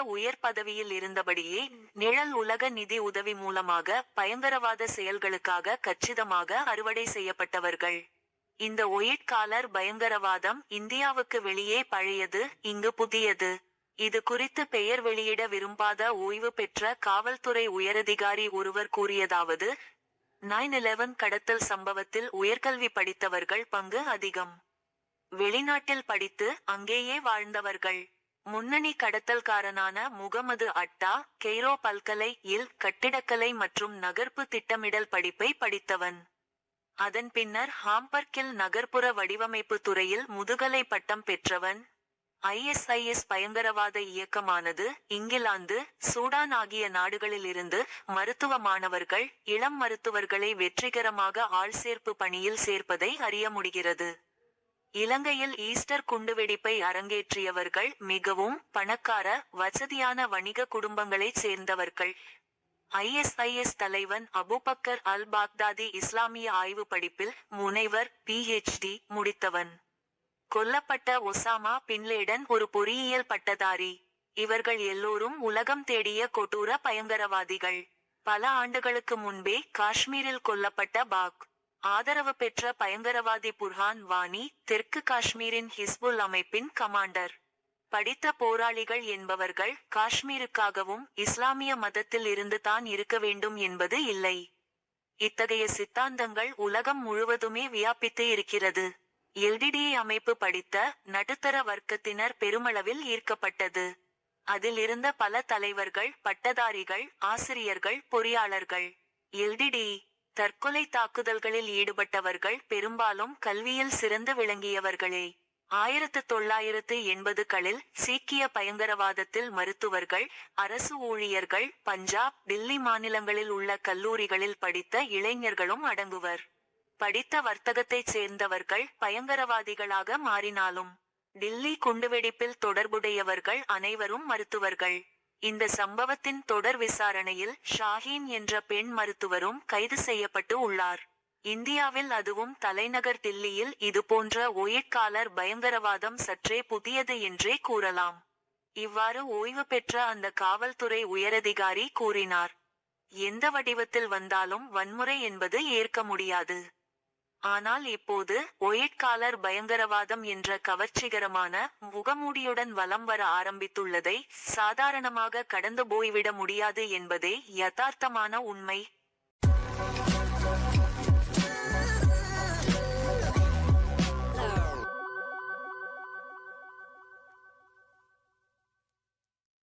உயர் பதவியில் இருந்தபடியே நிழல் உலக நிதி உதவி மூலமாக பயங்கரவாத செயல்களுக்காக கச்சிதமாக அறுவடை செய்யப்பட்டவர்கள். இந்த ஒயிட்காலர் பயங்கரவாதம் இந்தியாவுக்கு வெளியே பழையது இங்கு புதியது. இது குறித்து பெயர் வெளியிட விரும்பாத ஓய்வு பெற்ற காவல்துறை உயரதிகாரி ஒருவர் கூறியதாவது நைன் இலெவன் கடத்தல் சம்பவத்தில் உயர்கல்வி படித்தவர்கள் பங்கு அதிகம். வெளிநாட்டில் படித்து அங்கேயே வாழ்ந்தவர்கள். முன்னணி கடத்தல்காரனான முகமது அட்டா கெய்ரோ பல்கலை இல் கட்டிடக்கலை மற்றும் நகர்ப்பு திட்டமிடல் படிப்பை படித்தவன். அதன் பின்னர் ஹாம்பர்கில் நகர்ப்புற வடிவமைப்பு துறையில் முதுகலை பட்டம் பெற்றவன். ஐஎஸ்ஐஎஸ் பயங்கரவாத இயக்கமானது இங்கிலாந்து சூடான் ஆகிய நாடுகளிலிருந்து மருத்துவ மாணவர்கள் இளம் மருத்துவர்களை வெற்றிகரமாக ஆள்சேர்ப்பு பணியில் சேர்ப்பதை அறிய முடிகிறது. இலங்கையில் ஈஸ்டர் குண்டுவெடிப்பை அரங்கேற்றியவர்கள் மிகவும் பணக்கார வசதியான வணிக குடும்பங்களைச் சேர்ந்தவர்கள். ஐஎஸ்ஐஎஸ் தலைவன் அபுபக்கர் அல் பாக்தாதி இஸ்லாமிய ஆய்வு படிப்பில் முனைவர் பிஹெச்டி முடித்தவன். கொல்லப்பட்ட ஒசாமா பின்லேடன் ஒரு பொறியியல் பட்டதாரி. இவர்கள் எல்லோரும் உலகம் தேடிய கொடூர பயங்கரவாதிகள். பல ஆண்டுகளுக்கு முன்பே காஷ்மீரில் கொல்லப்பட்ட பாக். ஆதரவு பெற்ற பயங்கரவாதி புர்ஹான் வானி தெற்கு காஷ்மீரின் ஹிஸ்புல் அமைப்பின் கமாண்டர். படித்த போராளிகள் என்பவர்கள் காஷ்மீருக்காகவும் இஸ்லாமிய மதத்தில் இருந்து தான் இருக்க வேண்டும் என்பது இல்லை. இத்தகைய சித்தாந்தங்கள் உலகம் முழுவதுமே வியாபித்து இருக்கிறது. எல்டிடி அமைப்பு படித்த நடுத்தர வர்க்கத்தினர் பெருமளவில் ஈர்க்கப்பட்டது. அதில் இருந்த பல தலைவர்கள் பட்டதாரிகள் ஆசிரியர்கள் பொறியாளர்கள். எல்டிடி தற்கொலை தாக்குதல்களில் ஈடுபட்டவர்கள் பெரும்பாலும் கல்வியில் சிறந்து விளங்கியவர்களே. ஆயிரத்து தொள்ளாயிரத்து எண்பதுகளில் சீக்கிய பயங்கரவாதத்தில் மருத்துவர்கள் அரசு ஊழியர்கள் பஞ்சாப் டில்லி மாநிலங்களில் உள்ள கல்லூரிகளில் படித்த இளைஞர்களும் அடங்குவர். படித்த வர்த்தகத்தைச் சேர்ந்தவர்கள் பயங்கரவாதிகளாக மாறினாலும் டில்லி குண்டுவெடிப்பில் தொடர்புடையவர்கள் அனைவரும் மருத்துவர்கள். இந்த சம்பவத்தின் தொடர் விசாரணையில் ஷாஹீன் என்ற பெண் மருத்துவரும் கைது செய்யப்பட்டு உள்ளார். இந்தியாவில் அதுவும் தலைநகர் தில்லியில் இதுபோன்ற ஒயிட்காலர் பயங்கரவாதம் சற்றே புதியது என்றே கூறலாம். இவ்வாறு ஓய்வு பெற்ற அந்த காவல்துறை உயரதிகாரி கூறினார். எந்த வடிவத்தில் வந்தாலும் வன்முறை என்பது ஏற்க முடியாது. ஆனால் இப்போது ஒயிட்காலர் பயங்கரவாதம் என்ற கவர்ச்சிகரமான முகமூடியுடன் வலம் வர ஆரம்பித்துள்ளதை சாதாரணமாக கடந்து போய்விட முடியாது என்பதே யதார்த்தமான உண்மை.